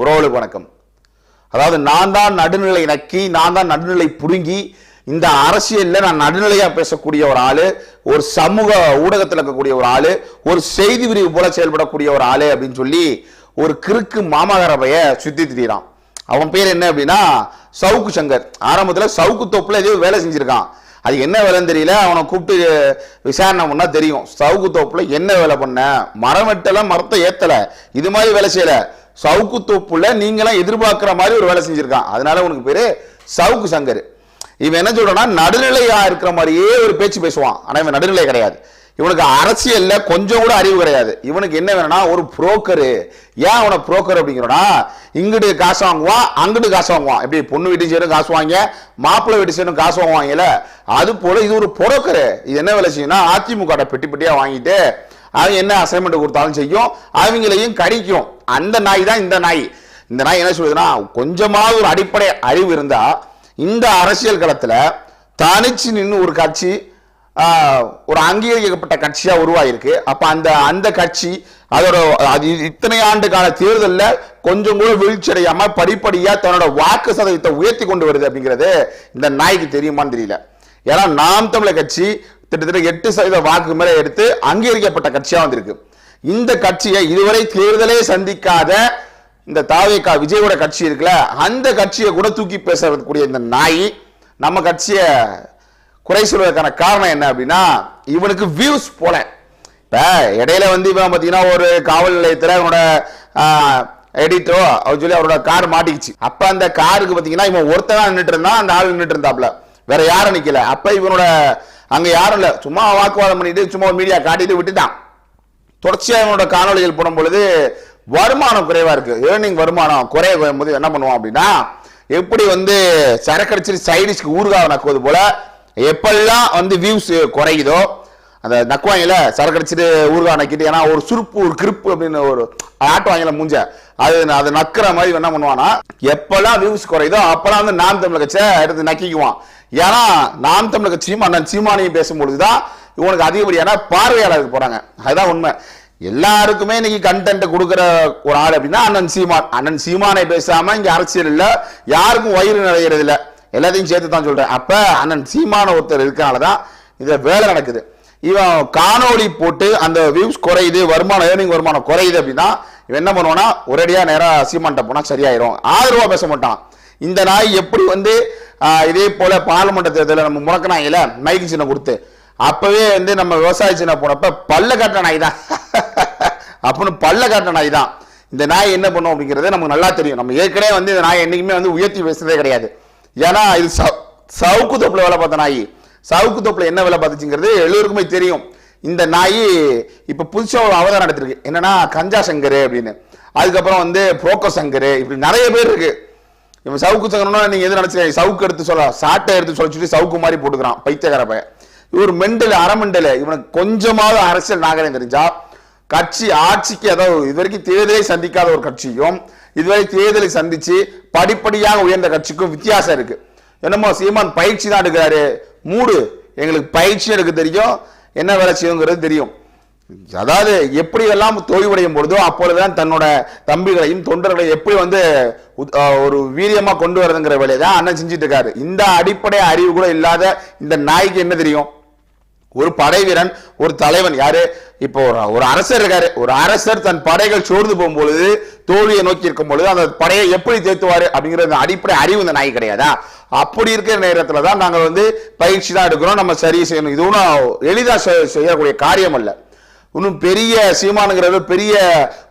உறவுகளுக்கு வணக்கம். அதாவது நான் தான் நடுநிலை நக்கி நான் தான் நடுநிலை புடுங்கி இந்த அரசியலில் நான் நடுநிலையாக பேசக்கூடிய ஒரு ஆள் ஒரு சமூக ஊடகத்தில் இருக்கக்கூடிய ஒரு ஆள் ஒரு செய்தி பிரிவு போல செயல்படக்கூடிய ஒரு ஆளு அப்படின்னு சொல்லி ஒரு கிறுக்கு மாமகரபைய சுத்தி திரியிறான் அவன் பேர் என்ன அப்படின்னா சவுக்கு சங்கர். ஆரம்பத்தில் சவுக்கு தொப்பில் ஏதோ வேலை செஞ்சுருக்கான். அது என்ன வேலைன்னு தெரியல அவனை கூப்பிட்டு விசாரணை பண்ணால் தெரியும். சவுக்கு தோப்பில் என்ன வேலை பண்ண? மரம் வெட்டலை மரத்தை ஏற்றலை இது மாதிரி வேலை செய்யலை. சவுக்கு தோப்புல நீங்களாம் எதிர்பார்க்கிற மாதிரி ஒரு வேலை செஞ்சிருக்கான். அதனால உனக்கு பேரு சவுக்கு சங்கர். இவன் என்ன சொல்றான்னா நடுநிலையா இருக்கிற மாதிரியே ஒரு பேச்சு பேசுவான். ஆனா இவன் நடுநிலை கிடையாது. இவனுக்கு அரசியல்ல கொஞ்சம் கூட அறிவு கிடையாது. இவனுக்கு என்ன வேணும்னா ஒரு புரோக்கரு ஏன் அவனை புரோக்கர் அப்படிங்கிறனா இங்கிட்டு காசு வாங்குவான் அங்கிட்டு காசு வாங்குவான். எப்படி பொண்ணு வீட்டு சேரும் காசு வாங்க மாப்பிள்ளை வீட்டு சேரும் காசு வாங்குவாங்கல்ல? அது போல இது ஒரு புரோக்கரு இது என்ன வேலை செய்யும்னா அதிமுக பெட்டி பெட்டியா வாங்கிட்டு அவன் என்ன அசைன்மெண்ட் கொடுத்தாலும் செய்யும் அவங்களையும் கடிக்கும். அந்த நாய் தான் இந்த நாய். இந்த நாய் என்ன சொல்லுதுன்னா கொஞ்சமாவது ஒரு அடிப்படை அறிவு இருந்தா இந்த அரசியல் களத்துல தனிச்சு நின்று ஒரு கட்சி ஆஹ், ஒரு அங்கீகரிக்கப்பட்ட கட்சியா உருவாயிருக்கு. அப்போ அந்த அந்த கட்சி அதோட அது இத்தனை ஆண்டு கால கொஞ்சம் கூட வீழ்ச்சி அடையாமல் படிப்படியா தன்னோட வாக்கு சதவீதத்தை உயர்த்தி கொண்டு வருது அப்படிங்கிறது இந்த நாய்க்கு தெரியுமான்னு தெரியல. ஏன்னா நாம் தமிழர் கட்சி கிட்டத்தட்ட எட்டு சதவீத வாக்கு மேலே எடுத்து அங்கீகரிக்கப்பட்ட கட்சியாக வந்திருக்கு. இந்த கட்சியை இதுவரை தேர்தலே சந்திக்காத இந்த தாவேக்கா விஜயோட கட்சி இருக்குல்ல அந்த கட்சியை கூட தூக்கி பேசக்கூடிய இந்த நாய் நம்ம கட்சியை குறை சொல்வதற்கான காரணம் என்ன அப்படின்னா இவனுக்கு வியூஸ் போல. இப்போ இடையில வந்து இவன் பார்த்தீங்கன்னா ஒரு காவல் நிலையத்தில் அவனோட எடிட்டோ அவர் சொல்லி அவரோட கார் மாட்டிக்கிச்சு. அப்போ அந்த காருக்கு பார்த்தீங்கன்னா இவன் ஒருத்தனா நின்றுட்டு இருந்தான் அந்த ஆள் நின்றுட்டு இருந்தாப்ல. வேற யாரும் நிற்கல அப்போ இவனோட அங்கே யாரும் இல்லை. சும்மா வாக்குவாதம் பண்ணிட்டு சும்மா மீடியா காட்டிட்டு விட்டுட்டான். தொடர்ச்சியாக இவனோட காணொளிகள் போடும் பொழுது வருமானம் குறைவாக இருக்குது ஏர்னிங் வருமானம் குறைய போது என்ன பண்ணுவான் அப்படின்னா எப்படி வந்து சரக்கடிச்சு சைடிஷ்க்கு ஊறுகாவை நக்குவது போல எப்பெல்லாம் வந்து வியூஸ் குறையுதோ அந்த நக்குவாங்கல சரக்கு அடிச்சிட்டு ஊறுகாய் நக்கிட்டு ஏன்னா ஒரு சுருப்பு ஒரு கிருப்பு அப்படின்னு ஒரு ஆட்டுவாங்கல மூஞ்ச அது அதை நக்குற மாதிரி என்ன பண்ணுவானா எப்பெல்லாம் வியூஸ் குறையுதோ அப்பெல்லாம் வந்து நாம் தமிழ் கட்சியை எடுத்து நக்கிக்குவான். ஏன்னா நாம் தமிழ் கட்சியும் அண்ணன் சீமானையும் பேசும்பொழுதுதான் இவனுக்கு அதிகப்படியான பார்வையாளருக்கு போறாங்க. அதுதான் உண்மை. எல்லாருக்குமே இன்னைக்கு கண்டென்ட் கொடுக்குற ஒரு ஆள் அப்படின்னா அண்ணன் சீமான். அண்ணன் சீமானை பேசாம இங்க அரசியல் இல்ல. யாருக்கும் வயிறு நிறையிறது இல்ல. எல்லாத்தையும் சேர்த்து தான் சொல்றேன். அப்ப அண்ணன் சீமான ஒருத்தர் இருக்கனாலதான் இதுல வேலை நடக்குது. இவன் காணொளி போட்டு அந்த வியூஸ் குறையுது வருமானம் ஏர்னிங் வருமானம் குறையுது அப்படின்னா இவன் என்ன பண்ணுவானா ஒரேடியா நேராக சீமான்ட்ட போனா சரியாயிரும். ஆதரவா பேச மாட்டான். இந்த நாய் எப்படி வந்து இதே போல பாராளுமன்ற தேர்தலில் நம்ம முடக்கினாங்கல்ல மைக்கு சின்ன கொடுத்து. அப்பவே வந்து நம்ம விவசாய சின்ன போனப்ப பல்ல காட்டுற நாய் தான். அப்படின்னு பல்ல காட்டுற நாய் தான். இந்த நாய் என்ன பண்ணும் அப்படிங்கிறது நமக்கு நல்லா தெரியும். நம்ம ஏற்கனவே வந்து இந்த நாய் என்னைக்குமே வந்து உயர்த்தி பேசுறதே கிடையாது. ஏன்னா இது சவு- சவுக்கு தொப்பில் வேலை பார்த்த நாய். சவுக்கு தொப்பில் என்ன வேலை பார்த்துச்சுங்கிறது எல்லோருக்குமே தெரியும். இந்த நாய் இப்போ புதுசாக ஒரு அவதாரம் நடத்திருக்கு என்னன்னா கஞ்சா சங்கர் அப்படின்னு. அதுக்கப்புறம் வந்து புரோக்கோ சங்கர். இப்படி நிறைய பேர் இருக்கு. இவன் சவுக்கு சங்கர்னா நீங்கள் எது நினைச்சு சவுக்கு எடுத்து சொல்ல சாட்டை எடுத்து சொல்ல சொல்லி சவுக்கு மாதிரி போட்டுக்கிறான். பைத்தியக்கார பையன். இவர் மெண்டல் அறமெண்டல் இவனுக்கு கொஞ்சமாவது அரசியல் நாகரிகம் தெரிஞ்சா கட்சி ஆட்சிக்கு அதாவது இதுவரைக்கும் தேர்தலை சந்திக்காத ஒரு கட்சியும் இதுவரை தேர்தலை சந்திச்சு படிப்படியாக உயர்ந்த கட்சிக்கும் வித்தியாசம் இருக்கு. என்னமோ சீமான் பயிற்சி தான் எடுக்கிறாரு. மூடு. எங்களுக்கு பயிற்சி எடுக்க தெரியும். என்ன வேலை செய்யுங்கிறது தெரியும். அதாவது எப்படி எல்லாம் தோய்வடையும் பொழுதோ அப்பொழுதுதான் தன்னோட தம்பிகளையும் தொண்டர்களையும் எப்படி வந்து ஒரு வீரியமா கொண்டு வரதுங்கிற வேலையை தான் அண்ணன் செஞ்சுட்டு இருக்காரு. இந்த அடிப்படை அறிவு கூட இல்லாத இந்த நாய்க்கு என்ன தெரியும்? ஒரு படை வீரன் ஒரு தலைவன். யாரு? இப்போ ஒரு ஒரு அரசர் இருக்காரு. ஒரு அரசர் தன் படைகள் சோர்ந்து போகும்பொழுது தோல்வியை நோக்கி இருக்கும் பொழுது அந்த படையை எப்படி தேத்துவார் அப்படிங்கிற அந்த அடிப்படை அறிவு இந்த நாய் கிடையாதா? அப்படி இருக்கிற நேரத்தில் தான் நாங்கள் வந்து பயிற்சி தான் எடுக்கிறோம். நம்ம சரி செய்யணும். இது ஒன்றும் எளிதா செய்யக்கூடிய காரியம் இல்லை இன்னும் பெரிய சீமானுங்கிறவர் பெரிய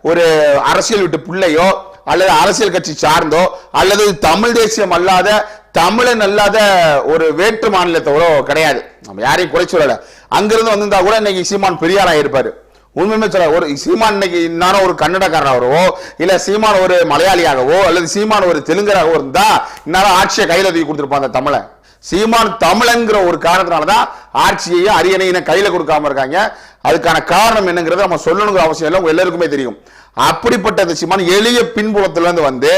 ஒரு அரசியல் விட்டு பிள்ளையோ அல்லது அரசியல் கட்சி சார்ந்தோ அல்லது தமிழ் தேசியம் அல்லாத தமிழன் அல்லாத ஒரு வேற்று மாநிலத்தோட கிடையாது. நம்ம யாரையும் குறை சொல்லல. அங்கிருந்து வந்திருந்தா கூட இன்னைக்கு சீமான் பெரியாராக இருப்பார். உண்மையுமே சொல்ல ஒரு சீமான் இன்னைக்கு இன்னாரும் ஒரு கன்னடக்காரராகவோ இல்லை சீமான் ஒரு மலையாளியாகவோ அல்லது சீமான் ஒரு தெலுங்கராகவோ இருந்தால் இன்னாரும் ஆட்சியை கையில் தூக்கி கொடுத்துருப்பான் அந்த தமிழை. சீமான் தமிழங்கிற ஒரு காரணத்தினாலதான் ஆட்சியையும் அரியணையின கையில் கொடுக்காம இருக்காங்க. அதுக்கான காரணம் என்னங்கிறத நம்ம சொல்லணுங்கிற அவசியம் இல்லை. எல்லாருக்குமே தெரியும். அப்படிப்பட்ட இந்த சீமான் எளிய பின்புலத்திலிருந்து வந்து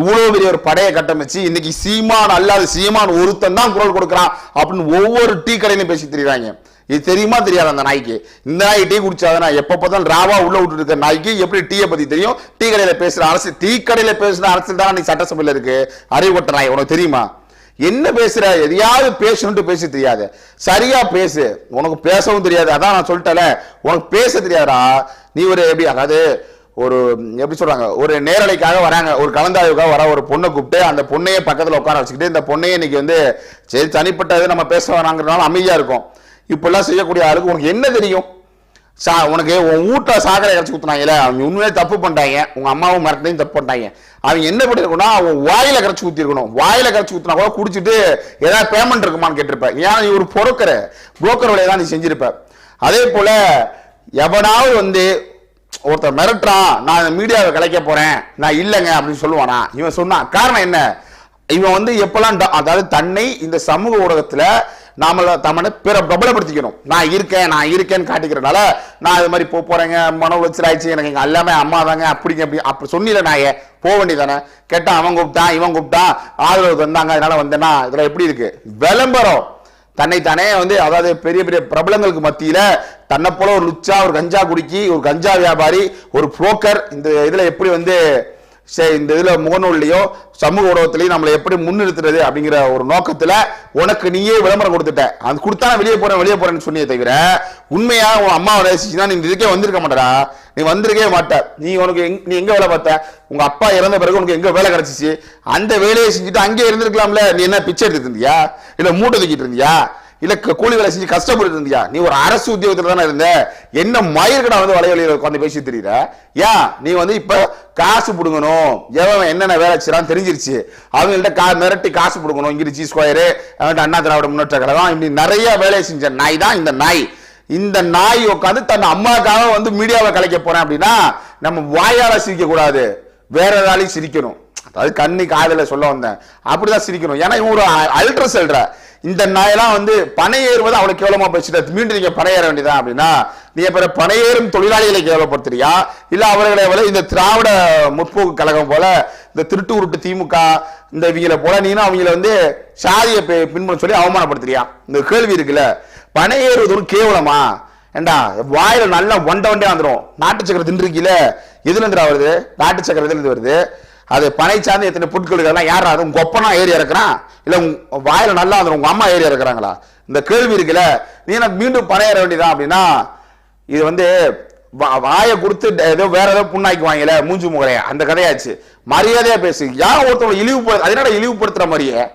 இவ்வளவு பெரிய ஒரு படையை கட்டமைச்சு இன்னைக்கு சீமான் அல்லாத சீமான் ஒருத்தன் தான் குரல் கொடுக்குறான் அப்படின்னு ஒவ்வொரு டீ கடையிலும் பேசி தெரியுறாங்க. இது தெரியுமா தெரியாது அந்த நாய்க்கு? இந்த நாய் டீ குடிச்சாதான் எப்ப பார்த்தாலும் ராவா உள்ள விட்டு இருக்க நாய்க்கு எப்படி டீயை பத்தி தெரியும்? டீ கடையில பேசுற அரசு டீ கடையில பேசுற அரசு தான் நீ சட்டசபையில இருக்கு? அறிவு கொட்ட நாய் உனக்கு தெரியுமா? என்ன பேசுற? எதையாவது பேசணும்ட்டு பேச தெரியாது. சரியா பேசு. உனக்கு பேசவும் தெரியாது. அதான் நான் சொல்லிட்டேன்ல. உனக்கு பேச தெரியாதா? நீ ஒரு எப்படி அதாவது ஒரு எப்படி சொல்றாங்க? ஒரு நேரலைக்காக வராங்க. ஒரு கலந்தாய்வுக்காக வர ஒரு பொண்ணை கூப்பிட்டு அந்த பொண்ணையே பக்கத்துல உட்கார வச்சுக்கிட்டு இந்த பொண்ணையே இன்னைக்கு வந்து சரி தனிப்பட்டது நம்ம பேச வராங்கிறதுனால அமைதியா இருக்கும். இப்பெல்லாம் செய்யக்கூடிய ஆளுக்கு உனக்கு என்ன தெரியும்? சா உனக்கு உன் வீட்டை சாக்கடை இறச்சி ஊத்துனாங்கல்ல அவங்க உண்மையிலே தப்பு பண்ணிட்டாங்க. உங்கள் அம்மாவும் மரத்தையும் தப்பு பண்ணிட்டாங்க. அவங்க என்ன பண்ணியிருக்கணும் அவன் வாயில் கரைச்சி ஊற்றிருக்கணும் வாயில் கரைச்சி ஊற்றினா கூட குடிச்சிட்டு ஏதாவது பேமெண்ட் இருக்குமான்னு கேட்டிருப்பேன் ஏன்னா நீ ஒரு புரோக்கர் புரோக்கர் வேலையை தான் நீ செஞ்சிருப்ப. அதே போல் எவனாவது வந்து ஒருத்தர் மிரட்டுறான் நான் மீடியாவை கலைக்க போகிறேன் நான் இல்லைங்க அப்படின்னு சொல்லுவானா? இவன் சொன்னான். காரணம் என்ன? இவன் வந்து எப்பெல்லாம் ட- அதாவது தன்னை இந்த சமூக ஊடகத்தில் நாம தமிழை பிற பிரபலப்படுத்திக்கணும். நான் இருக்கேன் நான் இருக்கேன்னு காட்டிக்கிறனால நான் இது மாதிரி போக போகிறேங்க மன உளைச்சல் ஆயிடுச்சு எனக்கு எங்கள் எல்லாமே அம்மா தாங்க அப்படிங்க அப்படி அப்படி சொன்னில நான் போக வேண்டியதானே கேட்டால் அவன் கூப்பிட்டான் இவன் கூப்பிட்டான் ஆதரவு தந்தாங்க அதனால வந்தேன்னா இதெல்லாம் எப்படி இருக்கு? விளம்பரம். தன்னைத்தானே வந்து அதாவது பெரிய பெரிய பிரபலங்களுக்கு மத்தியில் தன்னை போல ஒரு லுச்சா ஒரு கஞ்சா குடிக்கி ஒரு கஞ்சா வியாபாரி ஒரு புரோக்கர் இந்த இதில் எப்படி வந்து இந்த இதில் முகநூல்லையோ சமூக ஊடகத்திலையும் நம்மளை எப்படி முன்னிறுத்துறது அப்படிங்கிற ஒரு நோக்கத்தில் உனக்கு நீயே விளம்பரம் கொடுத்துட்ட. அது கொடுத்தா நான் வெளியே போகிறேன் வெளியே போகிறேன்னு சொன்னியே தவிர உண்மையாக உன் அம்மாவை ரசிச்சுன்னா நீ இதுக்கே வந்திருக்க மாட்டடா. நீ வந்திருக்கவே மாட்ட. நீ உனக்கு எங் நீ எங்கே வேலை பார்த்த? உங்கள் அப்பா இறந்த பிறகு உனக்கு எங்கே வேலை கிடச்சிச்சு? அந்த வேலையை செஞ்சுட்டு அங்கே இருந்திருக்கலாம்ல. நீ என்ன பிச்சை எடுத்துட்டு இருந்தியா? இல்லை மூட்டை தூக்கிட்டு இருந்தியா? இல்லை கூலி வேலை செஞ்சு கஷ்டப்பட்டு இருந்தியா? நீ ஒரு அரசு உத்தியோகத்தில் தானே இருந்த. என்ன மயிர்கடா வந்து வலைய உட்காந்து பேசி தெரியுற ஏன் நீ வந்து இப்போ காசு பிடுங்கணும். எவன் என்னென்ன வேலை செய்யறான்னு தெரிஞ்சிருச்சு. அவங்கள்ட்ட கா மிரட்டி காசு பிடுங்கணும். இங்கிருச்சி ஸ்கொயரு அவன்கிட்ட அண்ணா திராவிட முன்னேற்ற கழகம் இப்படி நிறைய வேலையை செஞ்ச நாய் தான் இந்த நாய். இந்த நாய் உட்காந்து தன் அம்மாக்காக வந்து மீடியாவை கலைக்க போறேன் அப்படின்னா நம்ம வாயால சிரிக்க கூடாது. வேற ஏதாலையும் சிரிக்கணும். அதாவது கண்ணு காதல சொல்ல வந்தேன். அப்படிதான் சிரிக்கணும். ஏன்னா இவன் ஒரு அல்ட்ரா செல்ற இந்த நாயெல்லாம் வந்து பனை ஏறுவது அவ்வளவு கேவலமா பேசிட்டு மீண்டும் நீங்க பனை ஏற வேண்டியதா அப்படின்னா நீ பிற பனையேறும் தொழிலாளிகளை கேவலப்படுத்துறியா? இல்ல அவர்களை போல இந்த திராவிட முற்போக்கு கழகம் போல இந்த திருட்டு உருட்டு திமுக இந்த இவங்களை போல நீனும் அவங்கள வந்து சாதியை பின்பற்ற சொல்லி அவமானப்படுத்துறியா? இந்த கேள்வி இருக்குல்ல. பனை ஏறுவது ஒரு கேவலமா? ஏண்டா வாயில நல்லா ஒண்ட ஒண்டே வந்துடும் நாட்டு சக்கரை தின்றுக்கீல எதுல வருது? நாட்டு சக்கரை எதுல இருந்து வருது? அது பனை சார்ந்து எத்தனை பொருட்கள் யார் யாரா அது? உங்க ஒப்பனா ஏறி இறக்குறான்? இல்லை உங்க நல்லா அது உங்க அம்மா ஏறி இறக்குறாங்களா? இந்த கேள்வி இருக்குல்ல நீ எனக்கு மீண்டும் பனை ஏற அப்படின்னா இது வந்து வா- வாயை கொடுத்து ஏதோ வேற ஏதோ புண்ணாக்கி வாங்கல மூஞ்சி முகரைய. அந்த கதையாச்சு. மரியாதையா பேசு. யார் ஒருத்தவங்களை இழிவு அதனால இழிவுபடுத்துற மாதிரியே?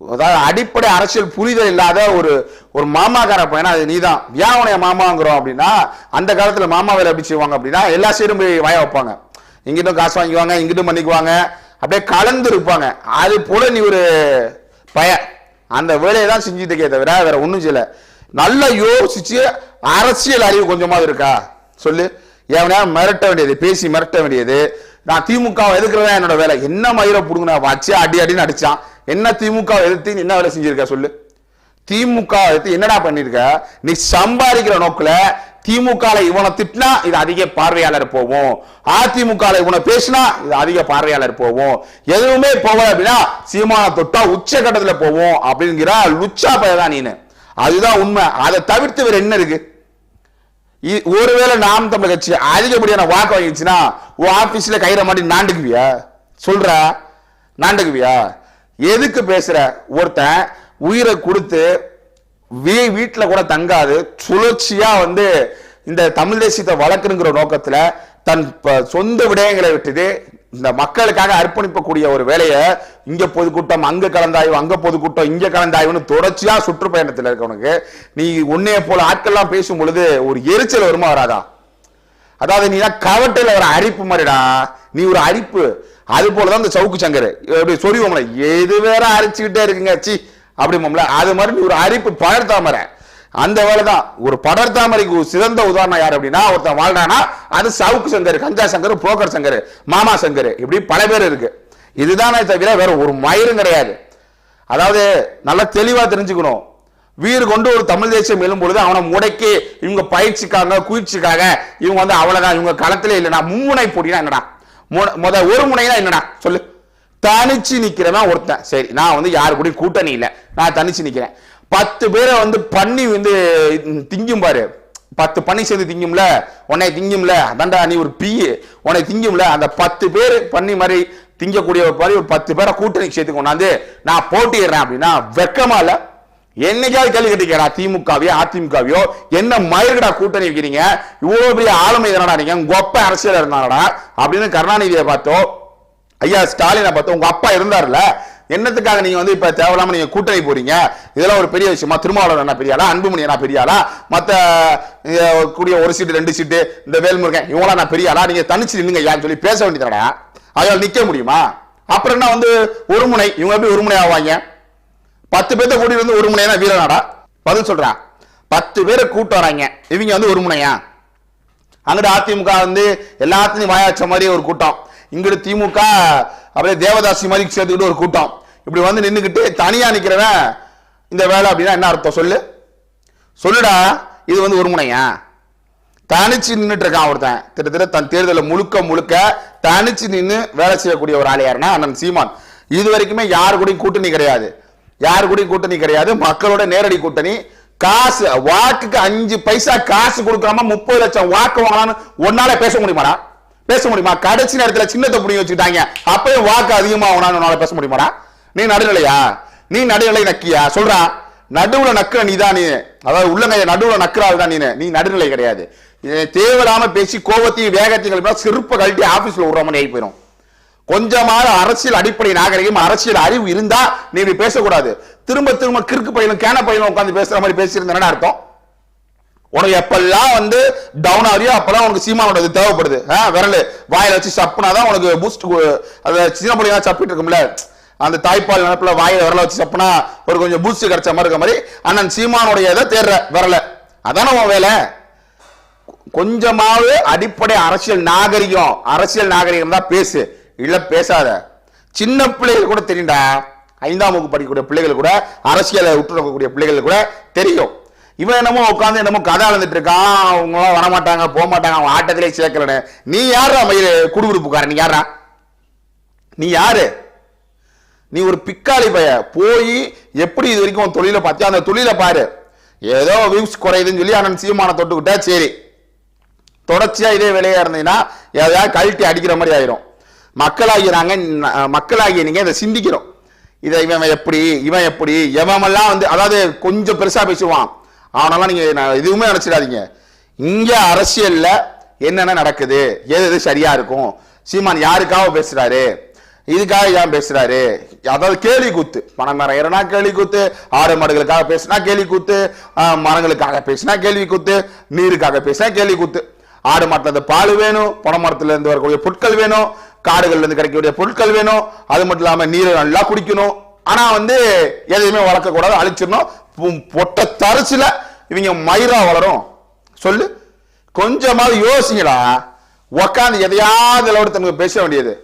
அதாவது அடிப்படை அரசியல் புரிதல் இல்லாத ஒரு ஒரு மாமாக்கார பையனா அது நீதான். ஏன் உனைய மாமாங்கிறோம் அப்படின்னா அந்த காலத்துல மாமா வேலை எப்படி செய்வாங்க அப்படின்னா எல்லா சீரும் போய் வாய வைப்பாங்க. இங்கிட்டும் காசு வாங்கிக்குவாங்க இங்கிட்டும் பண்ணிக்குவாங்க. அப்படியே கலந்து இருப்பாங்க. அது போல நீ ஒரு பய. அந்த வேலையை தான் செஞ்சுட்டுக்கே தவிர வேற ஒன்றும் செய்யல. நல்லா யோசிச்சு அரசியல் அறிவு கொஞ்சமாவது இருக்கா? சொல்லு. எவனையா மிரட்ட வேண்டியது பேசி மிரட்ட வேண்டியது. நான் திமுக எதுக்குறதா என்னோட வேலை? என்ன மயிரை பிடுங்கினா? வச்சு அடி அடின்னு அடிச்சான். என்ன திமுக எதிர்த்து நீ என்ன வேலை செஞ்சிருக்க? சொல்லு. திமுக வை எதிர்த்து என்னடா பண்ணிருக்க? நீ சம்பாதிக்கிற நோக்கில் திமுக இவனை திட்டினா இது அதிக பார்வையாளர் போகும் அதிமுக இவனை பேசினா இது அதிக பார்வையாளர் போகும் எதுவுமே போகல அப்படின்னா சீமான தொட்டா உச்சகட்டத்தில் போவோம் அப்படிங்கிற லுச்சா பயதான் நீனு. அதுதான் உண்மை. அதை தவிர்த்து வேற என்ன இருக்கு? இ- ஒருவேளை நாம் தமிழ் கட்சி அதிகப்படியான வாக்கு வாங்கிச்சுன்னா உன் ஆபீஸ்ல கையில மாட்டி நாண்டுக்குவியா? சொல்ற. நாண்டுக்குவியா? எதுக்கு பேசுற? ஒருத்தன் உயிரை கொடுத்து வீ வீட்டில் கூட தங்காது. சுழற்சியாக வந்து இந்த தமிழ் தேசியத்தை வளர்க்கணுங்கிற நோக்கத்தில் தன் சொந்த விடயங்களை விட்டுட்டு இந்த மக்களுக்காக அர்ப்பணிப்பக்கூடிய ஒரு வேலையை இங்க பொதுக்கூட்டம் அங்க கலந்தாய்வு அங்க பொதுக்கூட்டம் இங்க கலந்தாய்வுன்னு தொடர்ச்சியா சுற்றுப்பயணத்தில் இருக்கவனுக்கு நீ உன்னைய போல ஆட்கள்லாம் பேசும் பொழுது ஒரு எரிச்சல் வருமா வராதா? அதாவது நீ தான் கவட்டையில் ஒரு அரிப்பு மாதிரிடா. நீ ஒரு அரிப்பு. அது போலதான் இந்த சவுக்கு சங்கர். எப்படி சொரிவோம்ல எது வேற அரிச்சுக்கிட்டே இருக்குங்க. சி அப்படிமோம்ல அது மாதிரி நீ ஒரு அரிப்பு படர்தாமரை அந்த வேலை தான் ஒரு படர்தாமரைக்கு சிறந்த உதாரணம் யார் அப்படின்னா ஒருத்தன் வாழ்றானா அது சவுக்கு சங்கர் கஞ்சா சங்கர் புரோக்கர் சங்கர் மாமா சங்கர் இப்படி பல பேர் இருக்கு. இதுதானே தவிர வேற ஒரு மயிரும் கிடையாது. அதாவது நல்லா தெளிவாக தெரிஞ்சுக்கணும். வீர் கொண்டு ஒரு தமிழ் தேசியம் எழும் பொழுது அவனை முடக்கி இவங்க பயிற்சிக்காக குயிற்சிக்காக இவங்க வந்து அவ்வளோதான் இவங்க களத்திலே இல்லைனா மும்முனை போட்டினா என்னடா? மு- முத ஒரு முனைனா என்னடா? சொல்லு. தனிச்சு நிக்கிறவன் ஒருத்தன். சரி நான் வந்து யாரு கூட கூட்டணி இல்ல. நான் தனிச்சு நிக்கிறேன். பத்து பேரை வந்து பண்ணி வந்து திங்கும் பாரு. பத்து பண்ணி சேர்ந்து திங்கும்ல? உன்னை திங்கும்ல? அதான்டா நீ ஒரு பி உன்னை திங்கும்ல? அந்த பத்து பேர் பண்ணி மாதிரி திங்கக்கூடிய ஒரு மாதிரி ஒரு பத்து பேரை கூட்டணி சேர்த்து கொண்டாந்து நான் போட்டிடுறேன் அப்படின்னா வெக்கமா இல்ல? என்னைக்காவது கேள்வி கேட்டிருக்கா திமுகவையோ அதிமுகவையோ? என்ன மயிர்கடா கூட்டணி வைக்கிறீங்க? இவ்வளவு பெரிய ஆளுமை தானடா நீங்க? கொப்ப அரசியல் இருந்தாங்கடா. அப்படின்னு கருணாநிதியை பார்த்தோம். ஐயா ஸ்டாலினை பார்த்து உங்க அப்பா இருந்தார்ல என்னத்துக்காக நீங்க வந்து இப்ப தேவையில்லாம நீங்க கூட்டணி போறீங்க? இதெல்லாம் ஒரு பெரிய விஷயமா திருமாவளவன் என்ன பெரியாளா அன்புமணி என்ன பெரியாளா? மத்த கூடிய ஒரு சீட்டு ரெண்டு சீட்டு இந்த வேல்முருகன் இவங்களா நான் பெரியாளா? நீங்க தனிச்சு நின்னுங்க ஐயான்னு சொல்லி பேச வேண்டியதாடா அதால் நிக்க முடியுமா? அப்புறம் என்ன வந்து ஒரு முனை இவங்க எப்படி ஒரு முனை ஆவாங்க? பத்து பேர்த்த கூட்டி வந்து ஒரு முனையா வீரநாடா பதில் சொல்றேன். பத்து பேரை கூட்டு வராங்க. இவங்க வந்து ஒரு முனையா அங்கிட்டு அதிமுக வந்து எல்லாத்தையும் வாயாச்ச மாதிரி ஒரு கூட்டம். இங்கிட்டு திமுக அப்படியே தேவதாசி மாதிரி சேர்த்துக்கிட்டு ஒரு கூட்டம். இப்படி வந்து நின்றுக்கிட்டு தனியாக நிற்கிறவன் இந்த வேலை அப்படின்னா என்ன அர்த்தம்? சொல்லு. சொல்லுடா இது வந்து ஒரு முனையா தனிச்சு நின்றுட்டு இருக்கான் ஒருத்தன். திட்டத்தட்ட தன் தேர்தலில் முழுக்க முழுக்க தனிச்சு நின்று வேலை செய்யக்கூடிய ஒரு ஆள் யாருன்னா அண்ணன் சீமான். இது வரைக்குமே யார் கூடயும் கூட்டணி கிடையாது. யார் கூடயும் கூட்டணி கிடையாது. மக்களோட நேரடி கூட்டணி. காசு வாக்குக்கு அஞ்சு பைசா காசு கொடுக்காம முப்பது லட்சம் வாக்கு வாங்கலாம்னு ஒன்னால பேச முடியுமாடா? பேச முடியுமா? கடைசி நேரத்துல சின்னத்தை புடிங்க வச்சுக்கிட்டாங்க. அப்பயும் வாக்கு அதிகமா ஆகணும்னு உன்னால பேச முடியுமாடா? நீ நடுநிலையா? நீ நடுநிலை நக்கியா? சொல்றா நடுவுல நக்குற நீ தான் நீ அதாவது உள்ளங்க நடுவுல நக்குறாள் தான் நீ நீ நடுநிலை கிடையாது. தேவையில்லாம பேசி கோபத்தையும் வேகத்தையும் கிளம்பினா செருப்பை கழட்டி ஆபீஸ்ல விடுற மாதிரி ஆகி போயிடும் கொஞ்சமாவது அரசியல் அடிப்படை நாகரிகம் அரசியல் அறிவு இருந்தா நீ பேசக்கூடாது. திரும்ப திரும்ப கிறுக்கு பையனும் கேன பையனும் உட்காந்து பேசுற மாதிரி பேசியிருந்தேன்னு அர்த்தம்? உனக்கு எப்பெல்லாம் வந்து டவுன் ஆகியோ அப்பெல்லாம் உனக்கு சீமானோட இது தேவைப்படுது. ஆ, விரல். வாயில வச்சு சப்புனாதான் உனக்கு பூஸ்ட் அந்த சின்ன பிள்ளைங்க சப்பிட்டு இருக்கும்ல. அந்த தாய்ப்பால் நினைப்புல வாயில விரல வச்சு சப்புனா ஒரு கொஞ்சம் பூஸ்ட் கிடைச்ச மாதிரி இருக்க மாதிரி அண்ணன் சீமானுடைய இதை தேடுற விரல. அதானே உன் வேலை? கொஞ்சமாவது அடிப்படை அரசியல் நாகரிகம் அரசியல் நாகரிகம் தான் பேசு. இல்ல பேசாத. சின்ன பிள்ளைகள் கூட தெரியும்டா. ஐந்தாம் வகுப்பு படிக்கக்கூடிய பிள்ளைகள் கூட அரசியலை உற்று நோக்கக்கூடிய பிள்ளைகள் கூட தெரியும். இவன் என்னமோ உட்காந்து என்னமோ கதை அளந்துட்டு இருக்கான் அவங்களாம் வரமாட்டாங்க போக மாட்டாங்க அவன் ஆட்டத்திலே சேர்க்கலன்னு நீ யாரா மயில்? குடுகுடுப்புக்காரன். நீ யாரா நீ யாரு? நீ ஒரு பிக்காளி பைய. போய் எப்படி இது வரைக்கும் உன் தொழிலை பார்த்தியா? அந்த தொழிலை பாரு. ஏதோ வியூஸ் குறையுதுன்னு சொல்லி அண்ணன் சீமான தொட்டுக்கிட்டா சரி. தொடர்ச்சியா இதே வேலையா இருந்தீங்கன்னா எதாவது கழட்டி அடிக்கிற மாதிரி ஆயிரும். மக்களாகிய நாங்க மக்களாகிய நீங்க இதை சிந்திக்கிறோம் இதை இவன் எப்படி இவன் எப்படி எவமெல்லாம் வந்து அதாவது கொஞ்சம் பெருசா பேசுவான். அவனெல்லாம் நீங்கள் நான் எதுவுமே நினச்சிடாதீங்க. இங்கே அரசியலில் என்னென்ன நடக்குது? எது எது சரியாக இருக்கும்? சீமான் யாருக்காக பேசுகிறாரு இதுக்காக ஏன் பேசுறாரு? அதாவது கேலி கூத்து பணம் மரம் ஏறனா கேலி கூத்து ஆடு மாடுகளுக்காக பேசினா கேலி கூத்து மரங்களுக்காக பேசினா கேள்வி கூத்து நீருக்காக பேசினா கேள்வி கூத்து ஆடு மாட்டுல பால் வேணும். பனை மரத்துல இருந்து வரக்கூடிய பொருட்கள் வேணும். காடுகள்ல இருந்து கிடைக்கக்கூடிய பொருட்கள் வேணும். அது மட்டும் இல்லாம நீரை நல்லா குடிக்கணும். ஆனா வந்து எதையுமே வளர்க்க கூடாது அழிச்சிடணும். பொட்ட தரிசில இவங்க மயிரா வளரும். சொல்லு. கொஞ்சமாவது யோசிங்கடா. உக்காந்து எதையாவது ஒருத்தனுக்கு பேச வேண்டியது.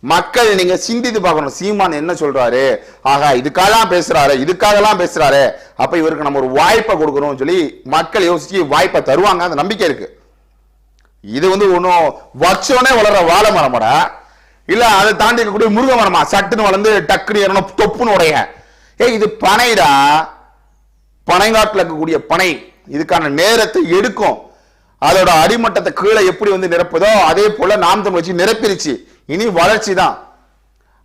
மக்கள் நீங்க சிந்தித்து பார்க்கணும். சீமான் என்ன சொல்றாரு? ஆகா இதுக்காகலாம் பேசுறாரு இதுக்காகலாம் பேசுறாரு. அப்ப இவருக்கு நம்ம ஒரு வாய்ப்பை கொடுக்கணும்னு சொல்லி மக்கள் யோசிச்சு வாய்ப்பை தருவாங்க. அந்த நம்பிக்கை இருக்கு. இது வந்து ஒன்றும் வச்சோனே வளர்ற வாழை மரமாடா. இல்ல அதை தாண்டி இருக்கக்கூடிய முருக மரமா? சட்டுன்னு வளர்ந்து டக்குன்னு ஏறணும் தொப்புன்னு உடைய ஏய் இது பனைடா. பனைங்காட்டில் இருக்கக்கூடிய பனை இதுக்கான நேரத்தை எடுக்கும். அதோட அடிமட்டத்தை கீழே எப்படி வந்து நிரப்புதோ அதே போல நாம் தமிழ் வச்சு நிரப்பிருச்சு. இனி வளர்ச்சி தான்.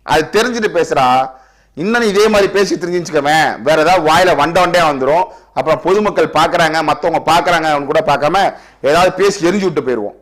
அது தெரிஞ்சுட்டு பேசுறா இன்னும் இதே மாதிரி பேசி தெரிஞ்சுக்கவேன் வேற ஏதாவது வாயில வண்ட வண்டே வந்துடும் அப்புறம் பொதுமக்கள் பாக்குறாங்க மத்தவங்க பாக்குறாங்க கூட பார்க்காம ஏதாவது பேசி எரிஞ்சு விட்டு போயிடுவோம்